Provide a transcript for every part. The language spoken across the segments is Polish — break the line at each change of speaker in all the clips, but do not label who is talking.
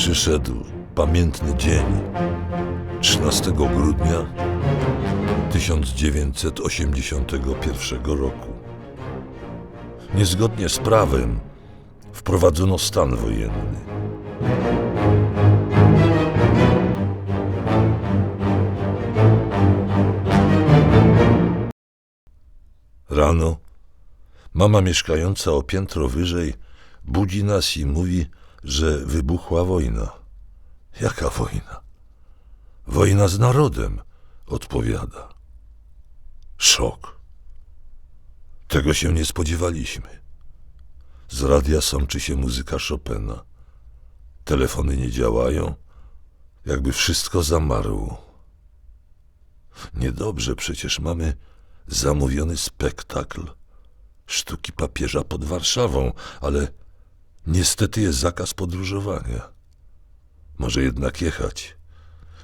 Przyszedł pamiętny dzień 13 grudnia 1981 roku. Niezgodnie z prawem wprowadzono stan wojenny. Rano mama mieszkająca o piętro wyżej budzi nas i mówi, że wybuchła wojna. Jaka wojna? Wojna z narodem, odpowiada. Szok. Tego się nie spodziewaliśmy. Z radia sączy się muzyka Chopina. Telefony nie działają, jakby wszystko zamarło. Niedobrze, przecież mamy zamówiony spektakl sztuki papieża pod Warszawą, ale niestety jest zakaz podróżowania. Może jednak jechać.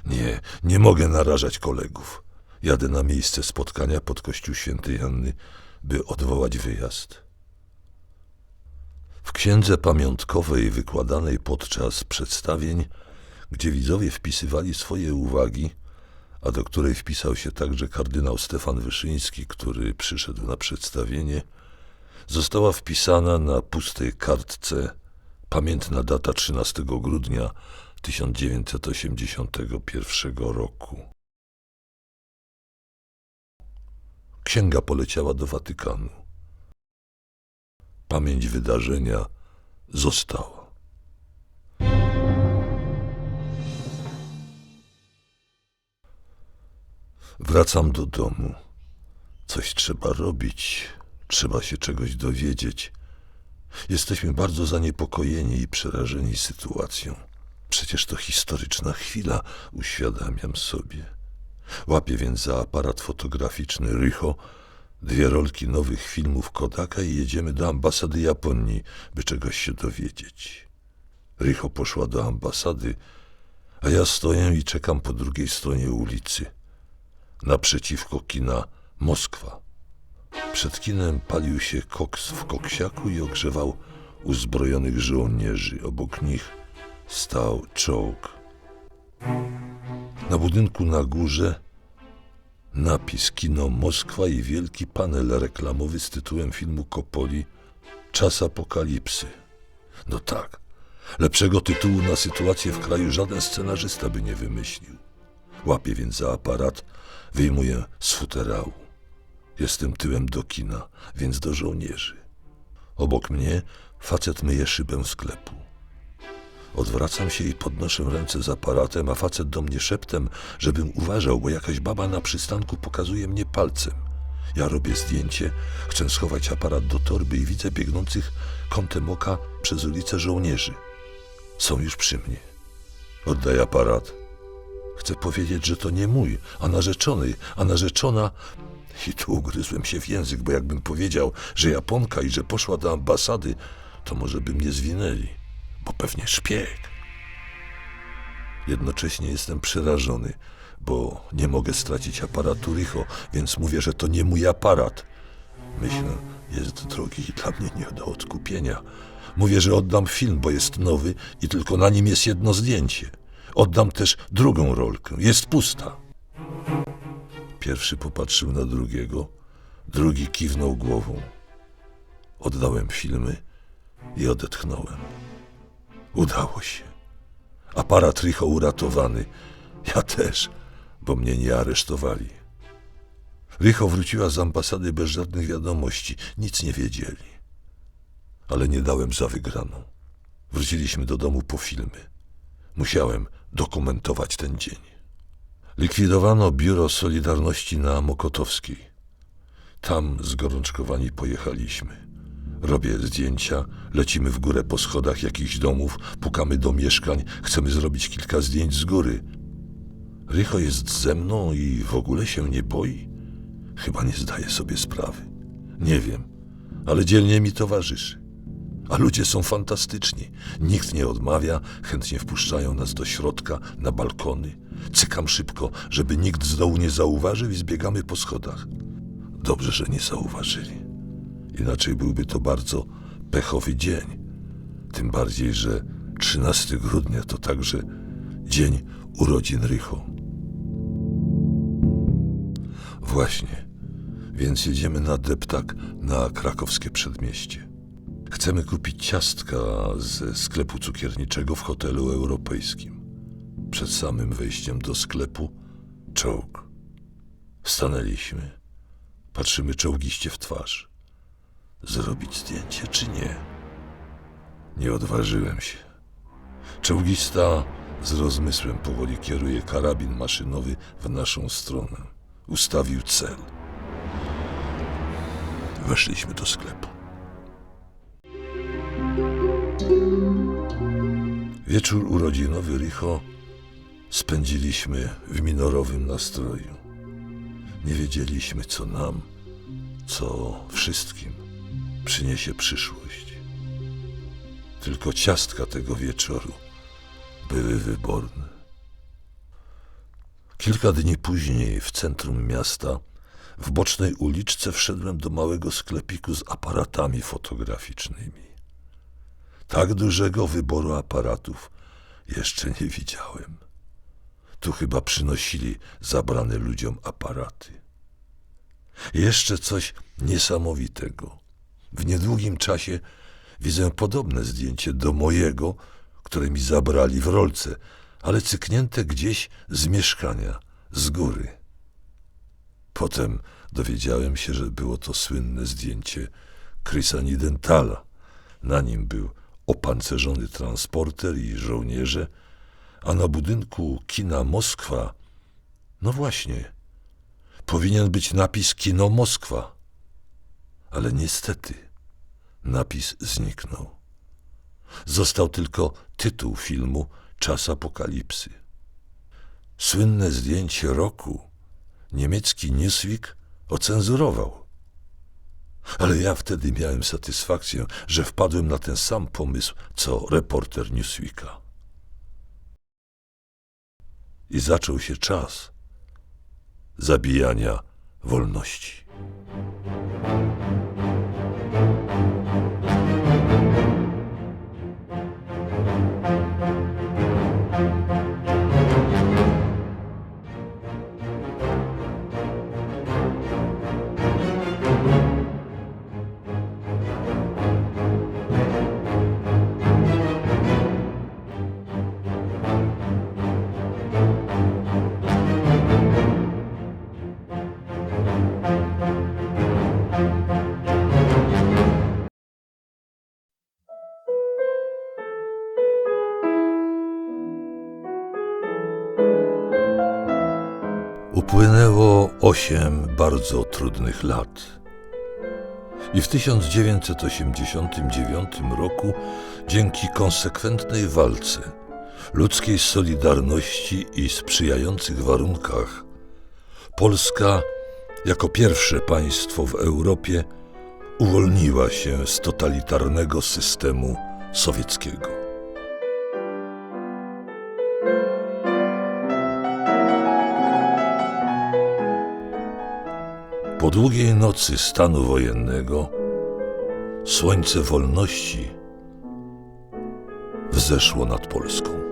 Nie, nie mogę narażać kolegów. Jadę na miejsce spotkania pod kościół świętej Janny, by odwołać wyjazd. W księdze pamiątkowej wykładanej podczas przedstawień, gdzie widzowie wpisywali swoje uwagi, a do której wpisał się także kardynał Stefan Wyszyński, który przyszedł na przedstawienie, została wpisana na pustej kartce pamiętna data 13 grudnia 1981 roku. Księga poleciała do Watykanu. Pamięć wydarzenia została. Wracam do domu. Coś trzeba robić, trzeba się czegoś dowiedzieć. Jesteśmy bardzo zaniepokojeni i przerażeni sytuacją. Przecież to historyczna chwila, uświadamiam sobie. Łapię więc za aparat fotograficzny Rycho, dwie rolki nowych filmów Kodaka i jedziemy do ambasady Japonii, by czegoś się dowiedzieć. Rycho poszła do ambasady, a ja stoję i czekam po drugiej stronie ulicy. Naprzeciwko kina Moskwa. Przed kinem palił się koks w koksiaku i ogrzewał uzbrojonych żołnierzy. Obok nich stał czołg. Na budynku na górze napis Kino Moskwa i wielki panel reklamowy z tytułem filmu Kopoli Czas apokalipsy. No tak, lepszego tytułu na sytuację w kraju żaden scenarzysta by nie wymyślił. Łapię więc za aparat, wyjmuję z futerału. Jestem tyłem do kina, więc do żołnierzy. Obok mnie facet myje szybę sklepu. Odwracam się i podnoszę ręce z aparatem, a facet do mnie szeptem, żebym uważał, bo jakaś baba na przystanku pokazuje mnie palcem. Ja robię zdjęcie, chcę schować aparat do torby i widzę biegnących kątem oka przez ulicę żołnierzy. Są już przy mnie. Oddaj aparat. Chcę powiedzieć, że to nie mój, a narzeczony, a narzeczona. I tu ugryzłem się w język, bo jakbym powiedział, że Japonka i że poszła do ambasady, to może by mnie zwinęli, bo pewnie szpieg. Jednocześnie jestem przerażony, bo nie mogę stracić aparatu Rycho, więc mówię, że to nie mój aparat. Myślę, jest drogi i dla mnie nie do odkupienia. Mówię, że oddam film, bo jest nowy i tylko na nim jest jedno zdjęcie. Oddam też drugą rolkę, jest pusta. Pierwszy popatrzył na drugiego, drugi kiwnął głową. Oddałem filmy i odetchnąłem. Udało się. Aparat Richo uratowany. Ja też, bo mnie nie aresztowali. Richo wróciła z ambasady bez żadnych wiadomości. Nic nie wiedzieli. Ale nie dałem za wygraną. Wróciliśmy do domu po filmy. Musiałem dokumentować ten dzień. Likwidowano biuro Solidarności na Mokotowskiej. Tam zgorączkowani pojechaliśmy. Robię zdjęcia, lecimy w górę po schodach jakichś domów, pukamy do mieszkań, chcemy zrobić kilka zdjęć z góry. Rycho jest ze mną i w ogóle się nie boi. Chyba nie zdaje sobie sprawy. Nie wiem, ale dzielnie mi towarzyszy. A ludzie są fantastyczni. Nikt nie odmawia, chętnie wpuszczają nas do środka, na balkony. Cykam szybko, żeby nikt z dołu nie zauważył i zbiegamy po schodach. Dobrze, że nie zauważyli. Inaczej byłby to bardzo pechowy dzień. Tym bardziej, że 13 grudnia to także dzień urodzin Rycho. Właśnie, więc jedziemy na deptak na krakowskie przedmieście. Chcemy kupić ciastka ze sklepu cukierniczego w hotelu europejskim. Przed samym wejściem do sklepu czołg. Stanęliśmy. Patrzymy czołgiście w twarz. Zrobić zdjęcie czy nie? Nie odważyłem się. Czołgista z rozmysłem powoli kieruje karabin maszynowy w naszą stronę. Ustawił cel. Weszliśmy do sklepu. Wieczór urodzinowy Richo spędziliśmy w minorowym nastroju. Nie wiedzieliśmy, co nam, co wszystkim przyniesie przyszłość. Tylko ciastka tego wieczoru były wyborne. Kilka dni później w centrum miasta, w bocznej uliczce, wszedłem do małego sklepiku z aparatami fotograficznymi. Tak dużego wyboru aparatów jeszcze nie widziałem. Tu chyba przynosili zabrane ludziom aparaty. Jeszcze coś niesamowitego. W niedługim czasie widzę podobne zdjęcie do mojego, które mi zabrali w rolce, ale cyknięte gdzieś z mieszkania, z góry. Potem dowiedziałem się, że było to słynne zdjęcie Chrisa Nidentala. Na nim był opancerzony transporter i żołnierze, a na budynku kina Moskwa, no właśnie, powinien być napis Kino Moskwa. Ale niestety napis zniknął. Został tylko tytuł filmu Czas Apokalipsy. Słynne zdjęcie roku niemiecki Newsweek ocenzurował. Ale ja wtedy miałem satysfakcję, że wpadłem na ten sam pomysł, co reporter Newsweeka. I zaczął się czas zabijania wolności. Osiem bardzo trudnych lat. I w 1989 roku, dzięki konsekwentnej walce, ludzkiej solidarności i sprzyjających warunkach, Polska, jako pierwsze państwo w Europie, uwolniła się z totalitarnego systemu sowieckiego. Po długiej nocy stanu wojennego słońce wolności wzeszło nad Polską.